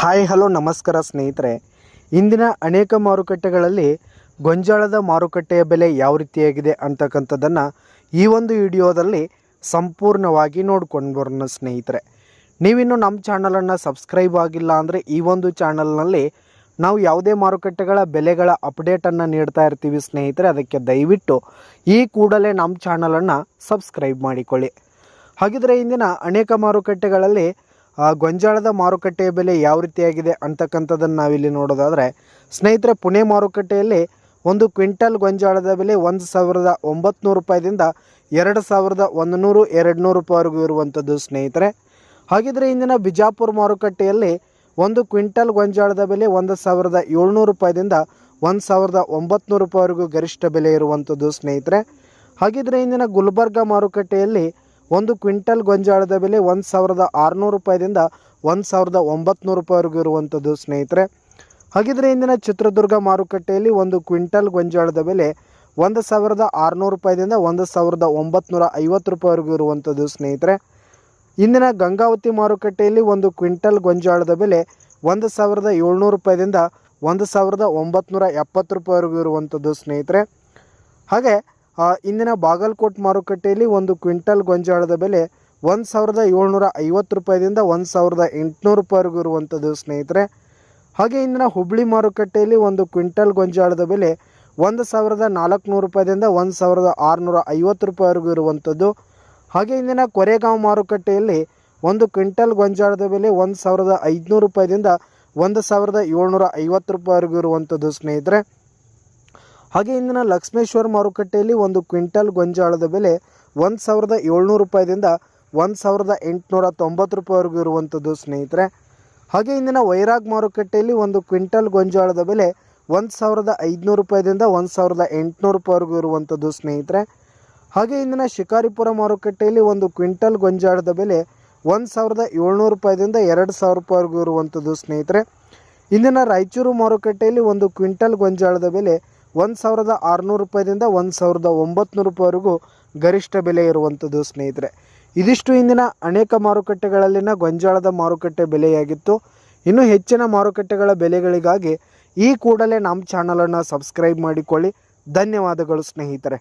Hi, hello, ನಮಸ್ಕಾರ ಸ್ನೇಹಿತರೆ. ಇಂದಿನ ಅನೇಕ ಮಾರುಕಟ್ಟೆಗಳಲ್ಲಿ ಗೊಂಜಾಳದ ಮಾರುಕಟ್ಟೆಯ ಬೆಲೆ ಯಾವ ರೀತಿಯಾಗಿದೆ ಅಂತಕ್ಕಂಥದ್ದನ್ನು ಈ ಒಂದು ವಿಡಿಯೋದಲ್ಲಿ ಸಂಪೂರ್ಣವಾಗಿ ನೋಡ್ಕೊಂಡು ಬರೋಣ ಸ್ನೇಹಿತರೆ. ನೀವಿನ್ನು ನಮ್ಮ ಚಾನಲನ್ನು ಸಬ್ಸ್ಕ್ರೈಬ್ ಆಗಿಲ್ಲ ಅಂದರೆ ಈ ಒಂದು ಚಾನಲ್ನಲ್ಲಿ ನಾವು ಯಾವುದೇ ಮಾರುಕಟ್ಟೆಗಳ ಬೆಲೆಗಳ ಅಪ್ಡೇಟನ್ನು ನೀಡ್ತಾ ಇರ್ತೀವಿ ಸ್ನೇಹಿತರೆ, ಅದಕ್ಕೆ ದಯವಿಟ್ಟು ಈ ಕೂಡಲೇ ನಮ್ಮ ಚಾನಲನ್ನು ಸಬ್ಸ್ಕ್ರೈಬ್ ಮಾಡಿಕೊಳ್ಳಿ. ಹಾಗಿದ್ರೆ ಇಂದಿನ ಅನೇಕ ಮಾರುಕಟ್ಟೆಗಳಲ್ಲಿ ಗೊಂಜಾಳದ ಮಾರುಕಟ್ಟೆಯ ಬೆಲೆ ಯಾವ ರೀತಿಯಾಗಿದೆ ಅಂತಕ್ಕಂಥದ್ದನ್ನು ನಾವಿಲ್ಲಿ ನೋಡೋದಾದರೆ, ಸ್ನೇಹಿತರೆ, ಪುಣೆ ಮಾರುಕಟ್ಟೆಯಲ್ಲಿ ಒಂದು ಕ್ವಿಂಟಲ್ ಗೊಂಜಾಳದ ಬೆಲೆ ಒಂದು ಸಾವಿರದ ಒಂಬತ್ತು ರೂಪಾಯಿದಿಂದ ಎರಡು ಸಾವಿರದ ಒಂದು ನೂರು ಎರಡು ನೂರು ರೂಪಾಯಿವರೆಗೂ ಇರುವಂಥದ್ದು ಸ್ನೇಹಿತರೆ. ಹಾಗಿದ್ರೆ ಇಂದಿನ ಬಿಜಾಪುರ ಮಾರುಕಟ್ಟೆಯಲ್ಲಿ ಒಂದು ಕ್ವಿಂಟಲ್ ಗೊಂಜಾಳದ ಬೆಲೆ ಒಂದು ಸಾವಿರದ ಏಳ್ನೂರು ರೂಪಾಯಿದಿಂದ ಒಂದು ಸಾವಿರದ ಒಂಬತ್ತು ರೂಪಾಯಿವರೆಗೂ ಗರಿಷ್ಠ ಬೆಲೆ ಇರುವಂಥದ್ದು ಸ್ನೇಹಿತರೆ. ಹಾಗಿದ್ರೆ ಇಂದಿನ ಗುಲ್ಬರ್ಗ ಮಾರುಕಟ್ಟೆಯಲ್ಲಿ ಒಂದು ಕ್ವಿಂಟಲ್ ಗೊಂಜಾಳದ ಬೆಲೆ ಒಂದು ಸಾವಿರದ ಆರುನೂರು ರೂಪಾಯಿದಿಂದ ಒಂದು ಸಾವಿರದ ಒಂಬತ್ತು ರೂಪಾಯಿವರೆಗೂ ಇರುವಂಥದ್ದು ಸ್ನೇಹಿತರೆ. ಹಾಗಿದ್ರೆ ಇಂದಿನ ಚಿತ್ರದುರ್ಗ ಮಾರುಕಟ್ಟೆಯಲ್ಲಿ ಒಂದು ಕ್ವಿಂಟಲ್ ಗೊಂಜಾಳದ ಬೆಲೆ ಒಂದು ಸಾವಿರದ ಆರುನೂರು ರೂಪಾಯಿದಿಂದ ಒಂದು ಸಾವಿರದ ಒಂಬತ್ತು ಐವತ್ತು ರೂಪಾಯಿವರೆಗೂ ಇರುವಂಥದ್ದು ಸ್ನೇಹಿತರೆ. ಇಂದಿನ ಗಂಗಾವತಿ ಮಾರುಕಟ್ಟೆಯಲ್ಲಿ ಒಂದು ಕ್ವಿಂಟಲ್ ಗೊಂಜಾಳದ ಬೆಲೆ ಒಂದು ಸಾವಿರದ ಏಳ್ನೂರು ರೂಪಾಯಿದಿಂದ ಒಂದು ಸಾವಿರದ ಒಂಬತ್ತು ಎಪ್ಪತ್ತು ರೂಪಾಯಿವರೆಗೂ ಇರುವಂಥದ್ದು ಸ್ನೇಹಿತರೆ. ಹಾಗೆ ಇಂದಿನ ಬಾಗಲಕೋಟ್ ಮಾರುಕಟ್ಟೆಯಲ್ಲಿ ಒಂದು ಕ್ವಿಂಟಲ್ ಗೊಂಜಾಳದ ಬೆಲೆ ಒಂದು ಸಾವಿರದ ಏಳ್ನೂರ ಐವತ್ತು ರೂಪಾಯಿದಿಂದ ಒಂದು ಸಾವಿರದ ಎಂಟುನೂರು ರೂಪಾಯಿವರೆಗೂ ಇರುವಂಥದ್ದು, ಸ್ನೇಹಿತರೆ. ಹಾಗೆ ಇಂದಿನ ಹುಬ್ಳಿ ಮಾರುಕಟ್ಟೆಯಲ್ಲಿ ಒಂದು ಕ್ವಿಂಟಲ್ ಗೊಂಜಾಳದ ಬೆಲೆ ಒಂದು ಸಾವಿರದ ನಾಲ್ಕುನೂರು ರೂಪಾಯಿದಿಂದ ಒಂದು ಸಾವಿರದ ಆರುನೂರ ಐವತ್ತು ರೂಪಾಯಿವರೆಗೂ ಇರುವಂಥದ್ದು. ಹಾಗೆ ಇಂದಿನ ಕೊರೆಗಾಂವ್ ಮಾರುಕಟ್ಟೆಯಲ್ಲಿ ಒಂದು ಕ್ವಿಂಟಲ್ ಗೊಂಜಾಳದ ಬೆಲೆ ಒಂದು ಸಾವಿರದ ಐದುನೂರು ರೂಪಾಯಿದಿಂದ ಒಂದು ಸಾವಿರದ ಏಳ್ನೂರ ಐವತ್ತು ರೂಪಾಯಿವರೆಗೂ ಇರುವಂಥದ್ದು, ಸ್ನೇಹಿತರೆ. ಹಾಗೆ ಇಂದಿನ ಲಕ್ಷ್ಮೇಶ್ವರ ಮಾರುಕಟ್ಟೆಯಲ್ಲಿ ಒಂದು ಕ್ವಿಂಟಲ್ ಗೊಂಜಾಳದ ಬೆಲೆ ಒಂದು ಸಾವಿರದ ಏಳ್ನೂರು ರೂಪಾಯಿದಿಂದ ಒಂದು ಸಾವಿರದ ಎಂಟುನೂರ ತೊಂಬತ್ತು ರೂಪಾಯಿವರೆಗೂ ಇರುವಂಥದ್ದು ಸ್ನೇಹಿತರೆ. ಹಾಗೆ ಇಂದಿನ ವೈರಾಗ್ ಮಾರುಕಟ್ಟೆಯಲ್ಲಿ ಒಂದು ಕ್ವಿಂಟಲ್ ಗೊಂಜಾಳದ ಬೆಲೆ ಒಂದು ಸಾವಿರದ ಐದುನೂರು ರೂಪಾಯಿದಿಂದ ಒಂದು ಸಾವಿರದ ಎಂಟುನೂರು ರೂಪಾಯಿವರೆಗೂ ಇರುವಂಥದ್ದು ಸ್ನೇಹಿತರೆ. ಹಾಗೆ ಇಂದಿನ ಶಿಕಾರಿಪುರ ಮಾರುಕಟ್ಟೆಯಲ್ಲಿ ಒಂದು ಕ್ವಿಂಟಲ್ ಗೊಂಜಾಳದ ಬೆಲೆ ಒಂದು ಸಾವಿರದ ಏಳ್ನೂರು ರೂಪಾಯಿದಿಂದ ಎರಡು ಸಾವಿರ ರೂಪಾಯಿವರೆಗೂ ಇರುವಂಥದ್ದು ಸ್ನೇಹಿತರೆ. ಇಂದಿನ ರಾಯಚೂರು ಮಾರುಕಟ್ಟೆಯಲ್ಲಿ ಒಂದು ಕ್ವಿಂಟಲ್ ಗೊಂಜಾಳದ ಬೆಲೆ ಒಂದು ಸಾವಿರದ ಆರುನೂರು ರೂಪಾಯಿದಿಂದ ಒಂದು ಸಾವಿರದ ಒಂಬತ್ತು ರೂಪಾಯಿವರೆಗೂ ಗರಿಷ್ಠ ಬೆಲೆ ಇರುವಂಥದ್ದು, ಸ್ನೇಹಿತರೆ. ಇದಿಷ್ಟು ಇಂದಿನ ಅನೇಕ ಮಾರುಕಟ್ಟೆಗಳಲ್ಲಿನ ಗೊಂಜಾಳದ ಮಾರುಕಟ್ಟೆ ಬೆಲೆಯಾಗಿತ್ತು. ಇನ್ನೂ ಹೆಚ್ಚಿನ ಮಾರುಕಟ್ಟೆಗಳ ಬೆಲೆಗಳಿಗಾಗಿ ಈ ಕೂಡಲೇ ನಮ್ಮ ಚಾನಲನ್ನು ಸಬ್ಸ್ಕ್ರೈಬ್ ಮಾಡಿಕೊಳ್ಳಿ. ಧನ್ಯವಾದಗಳು, ಸ್ನೇಹಿತರೆ.